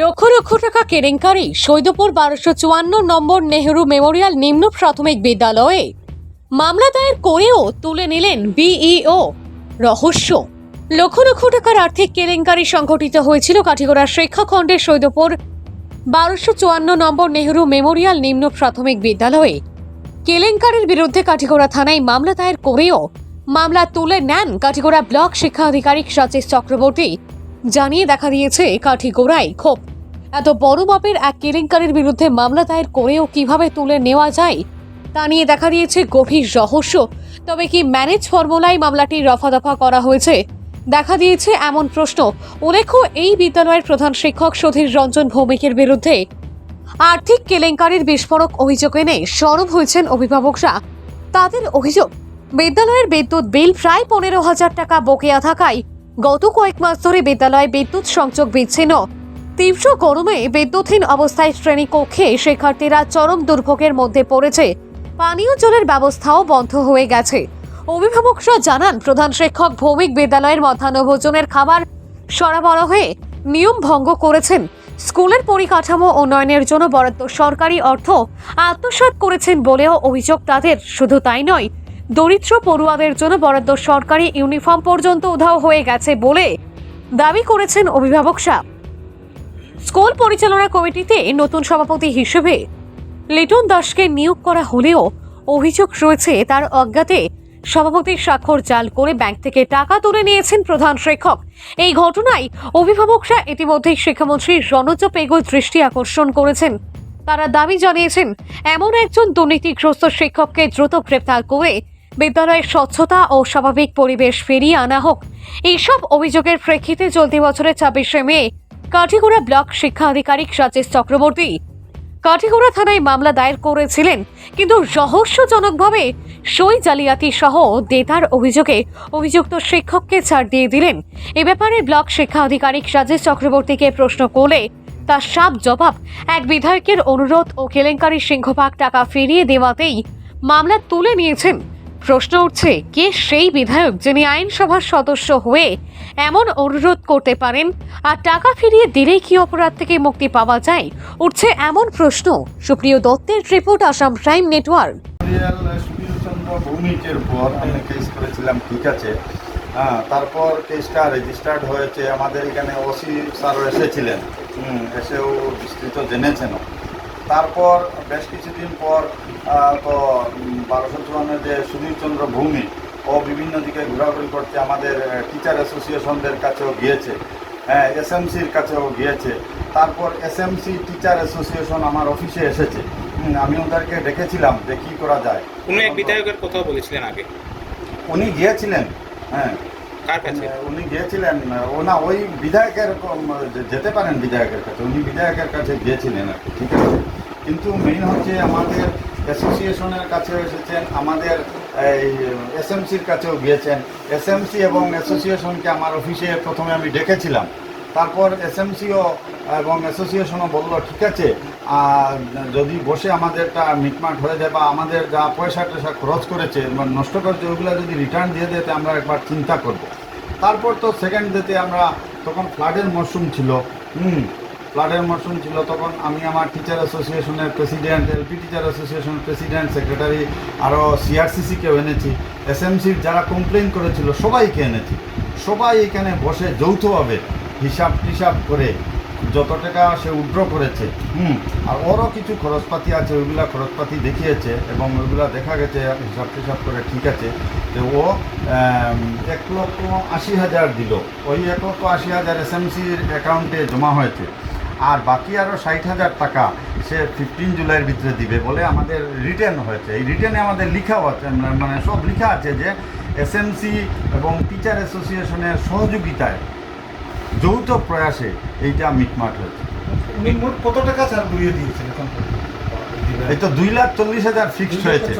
লক্ষ লক্ষ টাকা কেলেঙ্কারি। সৈদপুর বারোশো চুয়ান্ন নম্বর নেহেরু মেমোরিয়াল নিম্ন প্রাথমিক বিদ্যালয়ে। মামলা দায়ের করেও তুলে নিলেন বিইও। রহস্য। লক্ষ লক্ষ টাকার আর্থিক কেলেঙ্কারি সংঘটিত হয়েছিল কাঠিগড়ার শিক্ষাখণ্ডের সৈদপুর বারোশো চুয়ান্ন নম্বর নেহেরু মেমোরিয়াল নিম্ন প্রাথমিক বিদ্যালয়ে। কেলেঙ্কারির বিরুদ্ধে কাঠিগড়া থানায় মামলা দায়ের করেও মামলা তুলে নেন কাঠিগড়া ব্লক শিক্ষা আধিকারিক রাজেশ চক্রবর্তী। জানিয়ে দেখা দিয়েছে, কাঠিগোড়ায় ক্ষোভ। এত বড় মাপের এক কেলেঙ্কারির বিরুদ্ধে মামলা দায়ের করেও কীভাবে তুলে নেওয়া যায়, তা নিয়ে দেখা দিয়েছে গভীর রহস্য। তবে কি ম্যানেজ ফর্মুলায় মামলাটি রফাদফা করা হয়েছে? দেখা দিয়েছে এমন প্রশ্ন। উল্লেখ্য, এই বিদ্যালয়ের প্রধান শিক্ষক সুধীর রঞ্জন ভৌমিকের বিরুদ্ধে আর্থিক কেলেঙ্কারির বিস্ফোরক অভিযোগ এনে সরব হয়েছেন অভিভাবকরা। তাদের অভিযোগ, বিদ্যালয়ের বিদ্যুৎ বিল প্রায় পনেরো হাজার টাকা বকেয়া থাকায় গত কয়েক মাস ধরে বিদ্যালয়ে বিদ্যুৎ সংযোগ বিচ্ছিন্ন। তীব্র গরমে বিদ্যুৎহীন অবস্থায় শ্রেণীকক্ষে শিক্ষার্থীরা চরম দুর্ভোগের মধ্যে পড়েছে। পানীয় জলের ব্যবস্থাও বন্ধ হয়ে গেছে। অভিভাবকরা জানান, প্রধান শিক্ষক ভৌমিক বিদ্যালয়ের মধ্যাহ্নভোজনের খাবার সরবরাহে নিয়ম ভঙ্গ করেছেন। স্কুলের পরিকাঠামো উন্নয়নের জন্য বরাদ্দ সরকারি অর্থ আত্মসাৎ করেছেন বলেও অভিযোগ তাদের। শুধু তাই নয়, দরিদ্র পড়ুয়াদের জন্য বরাদ্দ সরকারি ইউনিফর্ম পর্যন্ত উধাও হয়ে গেছে বলে দাবি করেছেন অভিভাবকরা। স্কুল পরিচালনা কমিটিতে নতুন সভাপতি হিসেবে লিটন দাসকে নিয়োগ করা হলেও অভিযোগ রয়েছে তার অজ্ঞাতে সভাপতির স্বাক্ষর জাল করে ব্যাংক থেকে টাকা তুলে নিয়েছেন প্রধান শিক্ষক। এই ঘটনায় অভিভাবকরা ইতিমধ্যেই শিক্ষামন্ত্রী রণজ পেগুর দৃষ্টি আকর্ষণ করেছেন। তারা দাবি জানিয়েছেন, এমন একজন দুর্নীতিগ্রস্ত শিক্ষককে দ্রুত গ্রেপ্তার করে বিদ্যালয়ের স্বচ্ছতা ও স্বাভাবিক পরিবেশ ফিরিয়ে আনা হোক। এইসব অভিযোগের প্রেক্ষিতে চলতি বছরের ছাব্বিশে মে কাঠিগোড়া ব্লক শিক্ষা আধিকারিক রাজেশ চক্রবর্তী। কাঠিগোড়া থানায় মামলা দায়ের করেছিলেন, কিন্তু রহস্যজনকভাবে সই জালিয়াতি সহ দেতার অভিযোগে অভিযুক্ত শিক্ষককে ছাড় দিয়ে দিলেন। এ ব্যাপারে ব্লক শিক্ষা আধিকারিক রাজেশ চক্রবর্তীকে প্রশ্ন করলে তার সাপ জবাব এক বিধায়কের অনুরোধ ও কেলেঙ্কারি সিংহভাগ টাকা ফিরিয়ে দেওয়াতেই মামলা তুলে নিয়েছেন। প্রশ্ন উঠছে কে সেই বিধায়ক যিনি আইনসভার সদস্য হয়ে এমন অনুরোধ করতে পারেন? আর টাকা ফিরিয়ে দিলেই কি অপরাধ থেকে মুক্তি পাওয়া যায়? উঠছে এমন প্রশ্ন। সুপ্রিয় দত্তের রিপোর্ট আসাম প্রাইম নেটওয়ার্ক। ভৌমিকের উপর আমি কেস করেছিলাম ঠিক আছে? হ্যাঁ তারপর কেসটা রেজিস্টার্ড হয়েছে। আমাদের এখানে ওসি স্যারও এসেছিলেন। হুম, এসেও বিস্তৃত জেনেছেনও। তারপর বেশ কিছুদিন পর তো বারোশো চুয়ান্ন যে সুধীরচন্দ্র ভৌমিক ও বিভিন্ন দিকে ঘোরাঘুরি করতে আমাদের টিচার অ্যাসোসিয়েশনদের কাছেও গিয়েছে হ্যাঁ এসএমসির কাছেও গিয়েছে। তারপর এসএমসি টিচার অ্যাসোসিয়েশন আমার অফিসে এসেছে। আমি ওদেরকে ডেকেছিলাম যে কী করা যায়। কোনো এক বিধায়কের কথা বলেছিলেন আগে। উনি গিয়েছিলেন হ্যাঁ। কার কাছে? উনি গিয়েছিলেন ও না, ওই বিধায়কের যেতে পারেন বিধায়কের কাছে, উনি বিধায়কের কাছে গিয়েছিলেন আর ঠিক আছে? কিন্তু মেইন হচ্ছে আমাদের অ্যাসোসিয়েশনের কাছেও এসেছেন, আমাদের, এই এসএমসির কাছেও গিয়েছেন। এসএমসি এবং অ্যাসোসিয়েশনকে আমার অফিসে প্রথমে আমি ডেকেছিলাম। তারপর এসএমসিও এবং অ্যাসোসিয়েশনও বলল, ঠিক আছে যদি বসে আমাদেরটা মিটমাট হয়ে যায় বা আমাদের যা পয়সা টয়সা খরচ করেছে নষ্ট করেছে ওইগুলো যদি রিটার্ন দিয়ে দেয় আমরা একবার চিন্তা করব। তারপর তো সেকেন্ড ডেতে আমরা তখন ফ্লাডের মরশুম ছিল। হুম ফ্লাডের মরশুম ছিল তখন আমি আমার টিচার অ্যাসোসিয়েশনের প্রেসিডেন্ট এলপি টিচার অ্যাসোসিয়েশনের প্রেসিডেন্ট সেক্রেটারি আরও সিআরসিসিকেও এনেছি। এসএমসির যারা কমপ্লেন করেছিল, সবাইকে এনেছি। সবাই এখানে বসে যৌথভাবে হিসাব টিসাব করে যত টাকা সে উড্র করেছে, হুম, আর ওরও কিছু খরচপাতি আছে, ওইগুলা খরচপাতি দেখিয়েছে এবং ওইগুলা দেখা গেছে, হিসাব টিসাব করে ঠিক আছে, যে ও এক লক্ষ আশি হাজার দিল। ওই এক লক্ষ আশি হাজার এসএমসির অ্যাকাউন্টে জমা হয়েছে। আর বাকি আরও ষাট হাজার টাকা সে ফিফটিন জুলাইয়ের ভিতরে দিবে বলে আমাদের রিটার্ন হয়েছে। এই রিটার্নে আমাদের লিখাও আছে মানে সব লিখা আছে যে এসএমসি এবং টিচার অ্যাসোসিয়েশনের সহযোগিতায় যৌথ প্রয়াসে এইটা মিটমাট হয়েছে। উনি মোট কত টাকা স্যার ঘুরিয়ে দিয়েছেন এই তো দুই লাখ চল্লিশ হাজার ফিক্সড হয়েছে।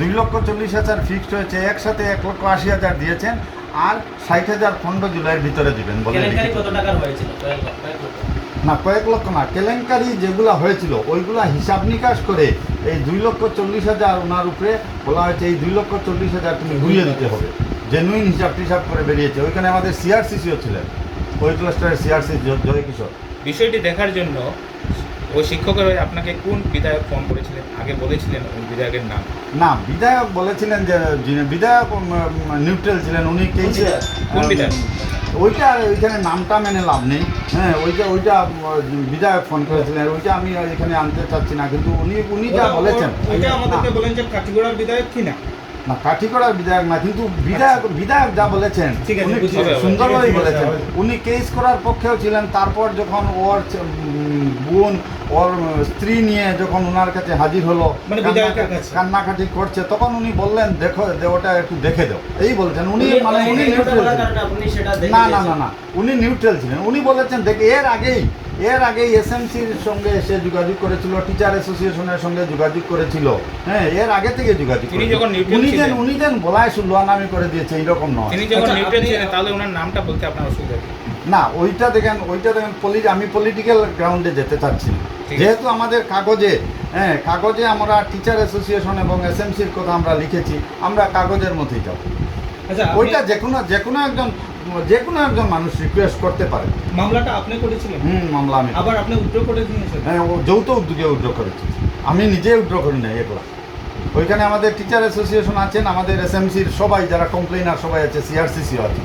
দুই লক্ষ চল্লিশ হাজার ফিক্সড হয়েছে। একসাথে এক লক্ষ আশি হাজার দিয়েছেন। আর ষাট হাজার পনেরো জুলাইয়ের ভিতরে দিবেন বলে। না কয়েক লক্ষ না কেলেঙ্কারি যেগুলা হয়েছিল ওইগুলা হিসাব নিকাশ করে এই দুই লক্ষ চল্লিশ হাজার ওনার উপরে বলা হয়েছে এই দুই লক্ষ চল্লিশ হাজার তুমি ঘুরিয়ে দিতে হবে। জেনুইন হিসাব টিসাব করে বেরিয়েছে। ওইখানে আমাদের সিআরসিসিও ছিলেন। ওই ক্লাস্টারের সিআরসি জয় কিশোর। বিষয়টি দেখার জন্য ওই শিক্ষকের আপনাকে কোন বিধায়ক ফোন করেছিলেন? আগে বলেছিলেন ওই বিধায়কের নাম। না বিধায়ক বলেছিলেন যে যিনি বিধায়ক নিউট্রাল ছিলেন উনি কে কোন বিধায়ক? ওইটা আর ওইখানে নামটা মেনে লাভ নেই। হ্যাঁ ওইটা ওইটা বিধায়ক ফোন করেছিলেন ওইটা আমি এখানে আনতে চাচ্ছি না কিন্তু উনি উনি যা বলেছেন। ওইটা আমাদেরকে বলেন যে কাঠিগোড়ার বিধায়ক কি না না কাঠিগড়ার বিধায়ক না কিন্তু বিধায়ক বিধায়ক যা বলেছেন ঠিক আছে, উনি সুন্দরভাবেই বলেছেন। উনি কেস করার পক্ষেও ছিলেন তারপর যখন ওর বোন ওর স্ত্রী নিয়ে যখন ওনার কাছে হাজির হলো মানে কান্নাকাটি করছে তখন উনি বললেন দেখো ওটা একটু দেখে দাও। এই বলছেন উনি মানে উনি নিউট্রাল না না না না উনি নিউট্রাল ছিলেন। উনি বলেছেন দেখে এর আগেই এর আগেই এসএমসির সঙ্গে এসে যোগাযোগ করেছিল টিচার অ্যাসোসিয়েশনের সঙ্গে যোগাযোগ করেছিল। হ্যাঁ এর আগে থেকে যোগাযোগ তিনি যখন উনি যেন ছিলেন- উনি যেন বলায় নামি করে দিয়েছে এইরকম নয়। তিনি যখন আচ্ছা, নিউট্রাল ছিলেন তাহলে ওনার নামটা বলতে আপনার অসুবিধা না ওইটা দেখেন ওইটা দেখেন পলি আমি পলিটিক্যাল গ্রাউন্ডে যেতে চাচ্ছি। যেহেতু আমাদের কাগজে হ্যাঁ কাগজে আমরা টিচার অ্যাসোসিয়েশন এবং এসএমসির কথা আমরা লিখেছি আমরা কাগজের মধ্যেই যাব। ওইটা যে কোনো যে কোনো একজন যে কোনো একজন মানুষ রিকোয়েস্ট করতে পারে। মামলাটা আপনি করেছিলেন? হুম মামলা আমি আবার আপনি উদ্র করে দিয়েছেন হ্যাঁ ও যৌথ উদ্যোগে উদ্র করেছি। আমি নিজে উদ্র করি না এগুলো। ওইখানে আমাদের টিচার অ্যাসোসিয়েশন আছেন আমাদের এসএমসির সবাই যারা কমপ্লেনার সবাই আছে সিআরসিসিও আছে।